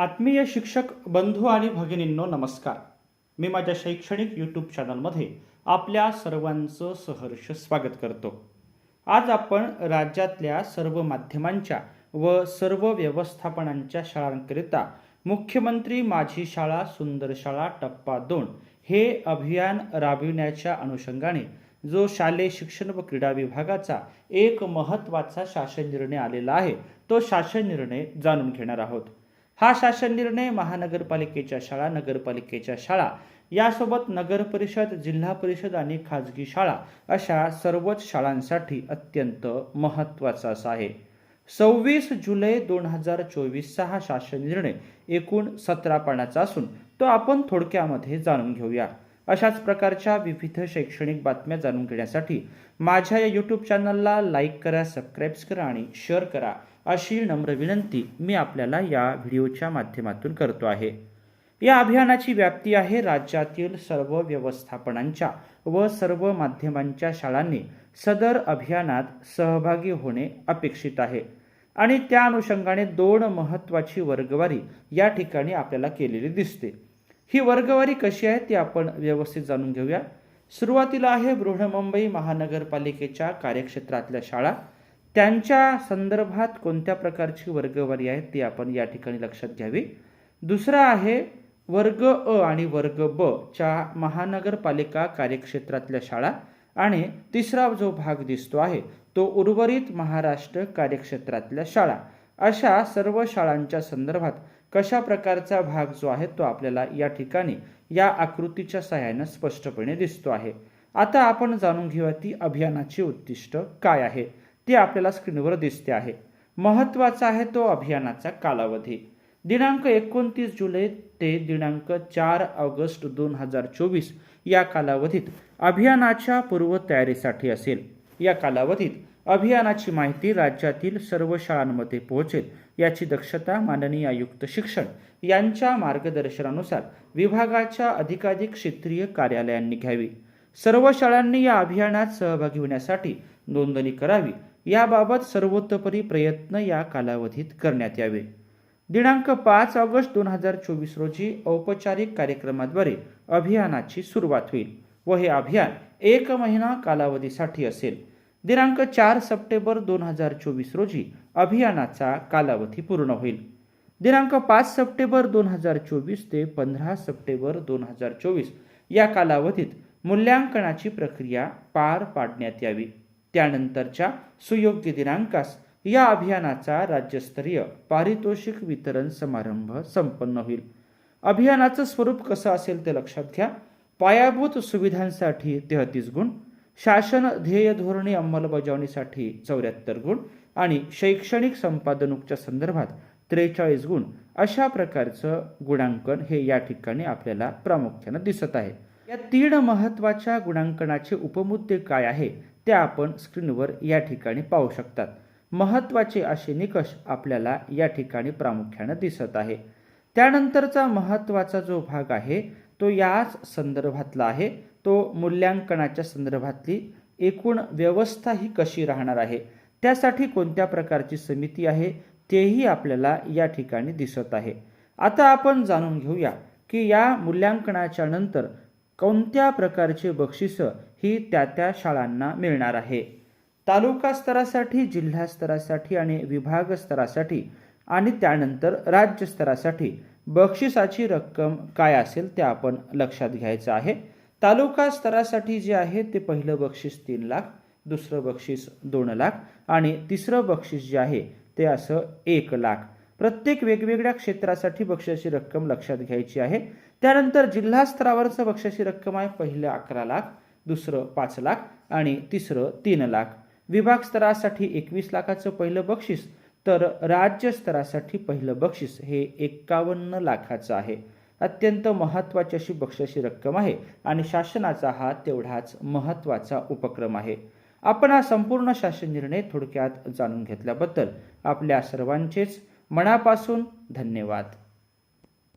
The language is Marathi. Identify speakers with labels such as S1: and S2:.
S1: आत्मीय शिक्षक बंधू आणि भगिनींनो नमस्कार. मी माझ्या शैक्षणिक यूट्यूब चॅनलमध्ये आपल्या सर्वांचं सहर्ष स्वागत करतो. आज आपण राज्यातल्या सर्व माध्यमांच्या व सर्व व्यवस्थापनांच्या शाळांकरिता मुख्यमंत्री माझी शाळा सुंदर शाळा टप्पा दोन हे अभियान राबविण्याच्या अनुषंगाने जो शालेय शिक्षण व क्रीडा विभागाचा एक महत्त्वाचा शासन निर्णय आलेला आहे तो शासन निर्णय जाणून घेणार आहोत. हा शासन निर्णय महानगरपालिकेच्या शाळा नगरपालिकेच्या शाळा यासोबत नगर परिषद जिल्हा परिषद आणि खाजगी शाळा अशा सर्वच शाळांसाठी अत्यंत महत्त्वाचा असा आहे. सव्वीस जुलै दोन हजार चोवीसचा हा शासन निर्णय एकूण सतरा पानाचा असून तो आपण थोडक्यामध्ये जाणून घेऊया. अशाच प्रकारच्या विविध शैक्षणिक बातम्या जाणून घेण्यासाठी माझ्या या यूट्यूब चॅनलला लाईक करा सबस्क्राईब्स करा आणि शेअर करा अशी नम्र विनंती मी आपल्याला या व्हिडिओच्या माध्यमातून करतो आहे. या अभियानाची व्याप्ती आहे राज्यातील सर्व व्यवस्थापनांच्या व सर्व माध्यमांच्या शाळांनी सदर अभियानात सहभागी होणे अपेक्षित आहे. आणि त्या अनुषंगाने दोन महत्त्वाची वर्गवारी या ठिकाणी आपल्याला केलेली दिसते. ही वर्गवारी कशी आहे ती आपण व्यवस्थित जाणून घेऊया. सुरुवातीला आहे बृहन्मुंबई महानगरपालिकेच्या कार्यक्षेत्रातल्या शाळा. त्यांच्या संदर्भात कोणत्या प्रकारची वर्गवारी आहे ती आपण या ठिकाणी लक्षात घ्यावी. दुसरा आहे वर्ग अ आणि वर्ग ब च्या महानगरपालिका कार्यक्षेत्रातल्या शाळा. आणि तिसरा जो भाग दिसतो आहे तो उर्वरित महाराष्ट्र कार्यक्षेत्रातल्या शाळा. अशा सर्व शाळांच्या संदर्भात कशा प्रकारचा भाग जो आहे तो आपल्याला या ठिकाणी या आकृतीच्या सहाय्यानं स्पष्टपणे दिसतो आहे. आता आपण जाणून घेऊया ती अभियानाची उद्दिष्ट काय आहे. ते आपल्याला स्क्रीनवर दिसते आहे. महत्त्वाचा आहे तो अभियानाचा कालावधी. दिनांक एकोणतीस जुलै ते दिनांक चार ऑगस्ट दोन हजार चोवीस या कालावधीत अभियानाच्या पूर्वतयारीसाठी असेल. या कालावधीत अभियानाची माहिती राज्यातील सर्व शाळांमध्ये पोहोचेल. याची दक्षता माननीय आयुक्त शिक्षण यांच्या मार्गदर्शनानुसार विभागाच्या अधिकाधिक क्षेत्रीय कार्यालयांनी घ्यावी. सर्व शाळांनी या अभियानात सहभागी होण्यासाठी नोंदणी करावी. याबाबत सर्वोत्तपरी प्रयत्न या कालावधीत करण्यात यावे. दिनांक पाच ऑगस्ट दोन हजार चोवीस रोजी औपचारिक कार्यक्रमाद्वारे अभियानाची सुरुवात होईल व हे अभियान एक महिना कालावधीसाठी असेल. दिनांक चार सप्टेंबर दोन हजार चोवीस रोजी अभियानाचा कालावधी पूर्ण होईल. दिनांक पाच सप्टेंबर दोन हजार चोवीस ते पंधरा सप्टेंबर दोन हजार चोवीस या कालावधीत मूल्यांकनाची प्रक्रिया पार पाडण्यात यावी. त्यानंतरच्या सुयोग्य दिनांकास या अभियानाचा राज्यस्तरीय पारितोषिक वितरण समारंभ संपन्न होईल. अभियानाचं स्वरूप कसं असेल ते लक्षात घ्या. पायाभूत सुविधांसाठी तेहतीस गुण शासन ध्येय धोरणे अंमलबजावणीसाठी चौऱ्याहत्तर गुण आणि शैक्षणिक संपादनूकच्या संदर्भात त्रेचाळीस गुण अशा प्रकारचं गुणांकन हे या ठिकाणी आपल्याला प्रामुख्यानं दिसत आहे. या तीन महत्त्वाच्या गुणांकनाचे उपमुद्दे काय आहे ते आपण स्क्रीनवर या ठिकाणी पाहू शकतात. महत्त्वाचे असे निकष आपल्याला या ठिकाणी प्रामुख्यानं दिसत आहे. त्यानंतरचा महत्त्वाचा जो भाग आहे तो याच संदर्भातला आहे. तो मूल्यांकनाच्या संदर्भातली एकूण व्यवस्था ही कशी राहणार आहे? त्यासाठी कोणत्या प्रकारची समिती आहे? तेही आपल्याला या ठिकाणी दिसत आहे. आता आपण जाणून घेऊया की या मूल्यांकनाच्या नंतर कोणत्या प्रकारचे बक्षिसं ही त्या त्या शाळांना मिळणार आहे? तालुका स्तरासाठी जिल्हा स्तरासाठी आणि विभाग स्तरासाठी आणि त्यानंतर राज्य स्तरासाठी बक्षिसाची रक्कम काय असेल ते आपण लक्षात घ्यायचं आहे. तालुका स्तरासाठी जे आहे ते पहिलं बक्षीस तीन लाख दुसरं बक्षीस दोन लाख आणि तिसरं बक्षीस जे आहे ते असं एक लाख. प्रत्येक वेगवेगळ्या क्षेत्रासाठी बक्षाची रक्कम लक्षात घ्यायची आहे. त्यानंतर जिल्हा स्तरावरचं बक्षाची रक्कम आहे पहिलं अकरा लाख दुसरं पाच लाख आणि तिसरं तीन लाख. विभाग स्तरासाठी एकवीस लाखाचं पहिलं बक्षीस तर राज्य स्तरासाठी पहिलं बक्षीस हे एक्कावन्न लाखाचं आहे. अत्यंत महत्त्वाची अशी बक्षिसाची रक्कम आहे आणि शासनाचा हा तेवढाच महत्त्वाचा उपक्रम आहे. आपण हा संपूर्ण शासन निर्णय थोडक्यात जाणून घेतल्याबद्दल आपल्या सर्वांचेच मनापासून धन्यवाद.